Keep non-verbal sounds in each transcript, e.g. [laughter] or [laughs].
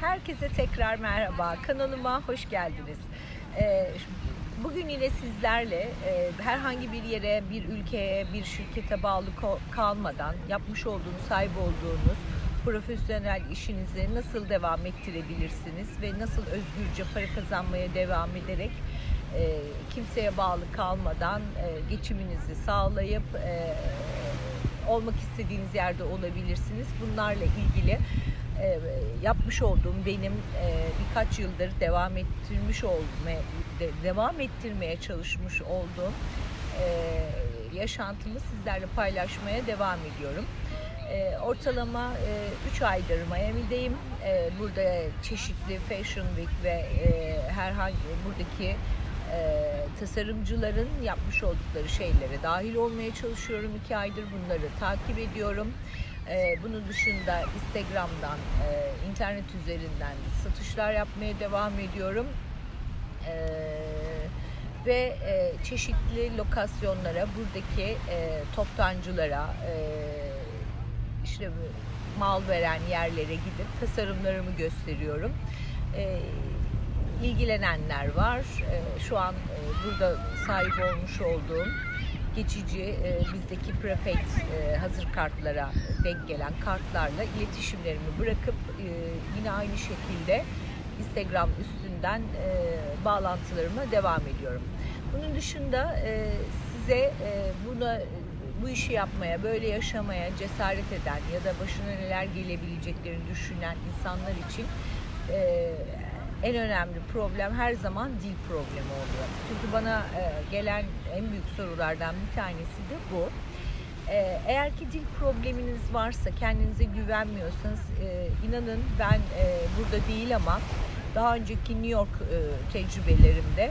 Herkese tekrar merhaba. Kanalıma hoş geldiniz. Ee, Bugün yine sizlerle e, herhangi bir yere, bir ülkeye, bir şirkete bağlı kalmadan yapmış olduğunuz, sahip olduğunuz profesyonel işinizi nasıl devam ettirebilirsiniz ve nasıl özgürce para kazanmaya devam ederek e, kimseye bağlı kalmadan e, geçiminizi sağlayıp olmak istediğiniz yerde olabilirsiniz. Bunlarla ilgili e, yapmış olduğum benim e, birkaç yıldır devam ettirmiş olmaya de- devam ettirmeye çalışmış olduğum e, yaşantımı sizlerle paylaşmaya devam ediyorum. E, ortalama 3 aydır Miami'deyim. E, burada çeşitli Fashion Week ve e, herhangi buradaki e, tasarımcıların yapmış oldukları şeylere dahil olmaya çalışıyorum. 2 aydır bunları takip ediyorum. E, bunun dışında Instagram'dan, e, internet üzerinden satışlar yapmaya devam ediyorum. E, ve e, çeşitli lokasyonlara, buradaki e, toptancılara, e, işte mal veren yerlere gidip tasarımlarımı gösteriyorum. E, ilgilenenler var. E, şu an e, burada sahip olmuş olduğum geçici e, bizdeki prepaid e, hazır kartlara denk gelen kartlarla iletişimlerimi bırakıp yine aynı şekilde Instagram üstünden bağlantılarıma devam ediyorum. Bunun dışında size e, buna bu işi yapmaya, böyle yaşamaya cesaret eden ya da başına neler gelebileceklerini düşünen insanlar için en önemli problem her zaman dil problemi oluyor. Çünkü bana e, gelen en büyük sorulardan bir tanesi de bu. E, eğer ki dil probleminiz varsa, kendinize güvenmiyorsanız e, inanın ben burada değil ama daha önceki New York tecrübelerimde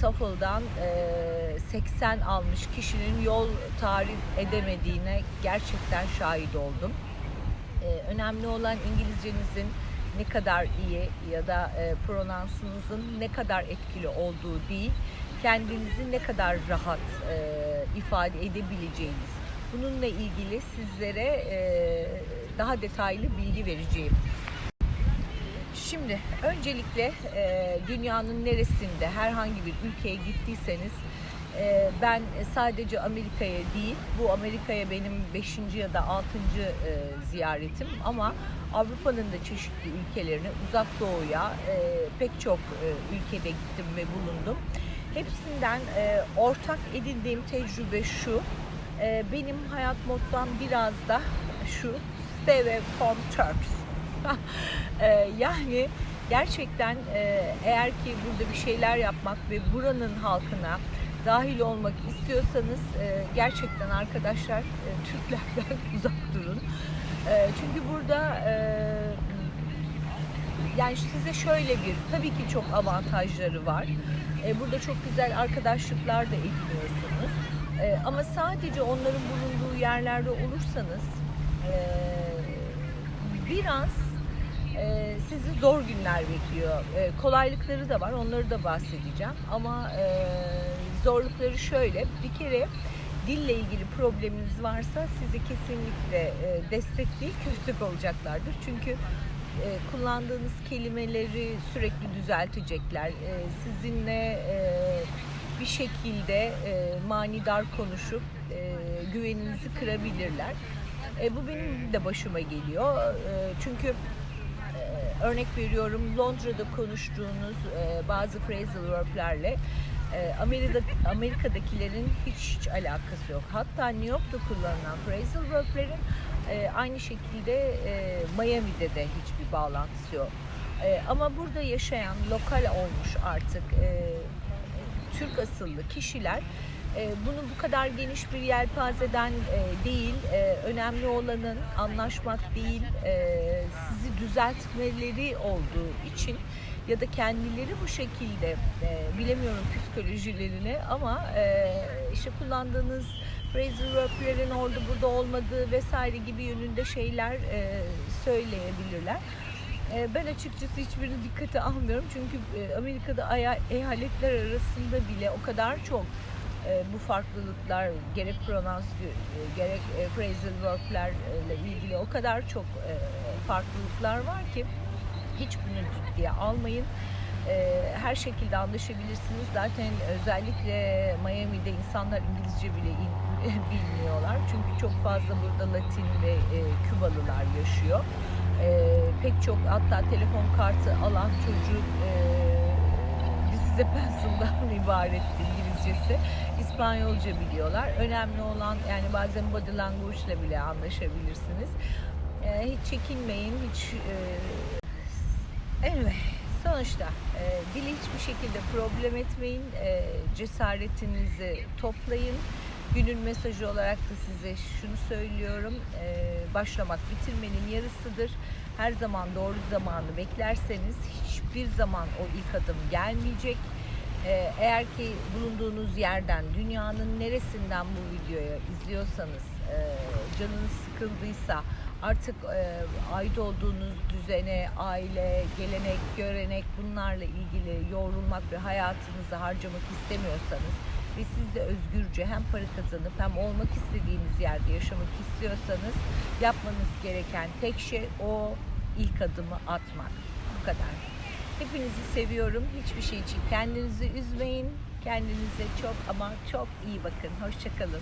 TOEFL'dan e, 80 almış kişinin yol tarif edemediğine gerçekten şahit oldum. Önemli olan İngilizcenizin ne kadar iyi ya da e, pronansınızın ne kadar etkili olduğu değil, kendinizi ne kadar rahat e, ifade edebileceğiniz. Bununla ilgili sizlere e, daha detaylı bilgi vereceğim. Şimdi öncelikle e, dünyanın neresinde herhangi bir ülkeye gittiyseniz e, ben sadece Amerika'ya değil bu Amerika'ya benim 5. ya da 6. E, ziyaretim ama Avrupa'nın da çeşitli ülkelerine uzak doğuya e, pek çok e, ülkede gittim ve bulundum. Hepsinden e, ortak edindiğim tecrübe şu e, benim hayat mottom biraz da şu stay away from Turks. [laughs] Ee, yani gerçekten e, eğer ki burada bir şeyler yapmak ve buranın halkına dahil olmak istiyorsanız e, gerçekten arkadaşlar e, Türklerden [laughs] uzak durun. Çünkü burada yani size şöyle bir tabii ki çok avantajları var. Burada çok güzel arkadaşlıklar da ediniyorsunuz. Ama sadece onların bulunduğu yerlerde olursanız biraz e, sizi zor günler bekliyor. E, kolaylıkları da var, onları da bahsedeceğim. Ama e, zorlukları şöyle, bir kere dille ilgili probleminiz varsa sizi kesinlikle e, destek değil, köstek olacaklardır. Çünkü e, kullandığınız kelimeleri sürekli düzeltecekler. E, sizinle e, bir şekilde e, manidar konuşup e, güveninizi kırabilirler. E, bu benim de başıma geliyor. E, çünkü örnek veriyorum Londra'da konuştuğunuz e, bazı phrasal verb'lerle e, Amerika'da, Amerika'dakilerin hiç, hiç alakası yok. Hatta New York'ta kullanılan phrasal verb'lerin e, aynı şekilde e, Miami'de de hiçbir bağlantısı yok. E, ama burada yaşayan, lokal olmuş artık e, Türk asıllı kişiler bunu bu kadar geniş bir yelpazeden e, değil, e, önemli olanın anlaşmak değil, e, sizi düzeltmeleri olduğu için ya da kendileri bu şekilde bilemiyorum psikolojilerini ama işte kullandığınız phrasal verb'lerin orada burada olmadığı vesaire gibi yönünde şeyler söyleyebilirler. Ben açıkçası hiçbirini dikkate almıyorum çünkü Amerika'da eyaletler arasında bile o kadar çok e, bu farklılıklar gerek pronans e, gerek e, phrasal verb'lerle ilgili o kadar çok farklılıklar var ki Hiç bunu ciddiye almayın. Her şekilde anlaşabilirsiniz. Zaten özellikle Miami'de insanlar İngilizce bile [laughs] bilmiyorlar. Çünkü çok fazla burada Latin ve Kübalılar yaşıyor. Pek çok hatta telefon kartı alan çocuk e, size pencil'dan [laughs] ibaret İngilizcesi. İspanyolca biliyorlar. Önemli olan yani bazen body language ile bile anlaşabilirsiniz. Ee, hiç çekinmeyin, hiç e, anyway, sonuçta e, dili hiçbir şekilde problem etmeyin. E, cesaretinizi toplayın. Günün mesajı olarak da size şunu söylüyorum. E, başlamak bitirmenin yarısıdır. Her zaman doğru zamanı beklerseniz hiçbir zaman o ilk adım gelmeyecek. E, eğer ki bulunduğunuz yerden, dünyanın neresinden bu videoyu izliyorsanız, e, canınız sıkıldıysa, artık e, ait olduğunuz düzene, aile, gelenek, görenek bunlarla ilgili yoğrulmak ve hayatınızı harcamak istemiyorsanız ve siz de özgürce hem para kazanıp hem olmak istediğiniz yerde yaşamak istiyorsanız yapmanız gereken tek şey o ilk adımı atmak. Bu kadar. Hepinizi seviyorum. Hiçbir şey için kendinizi üzmeyin. Kendinize çok ama çok iyi bakın. Hoşçakalın.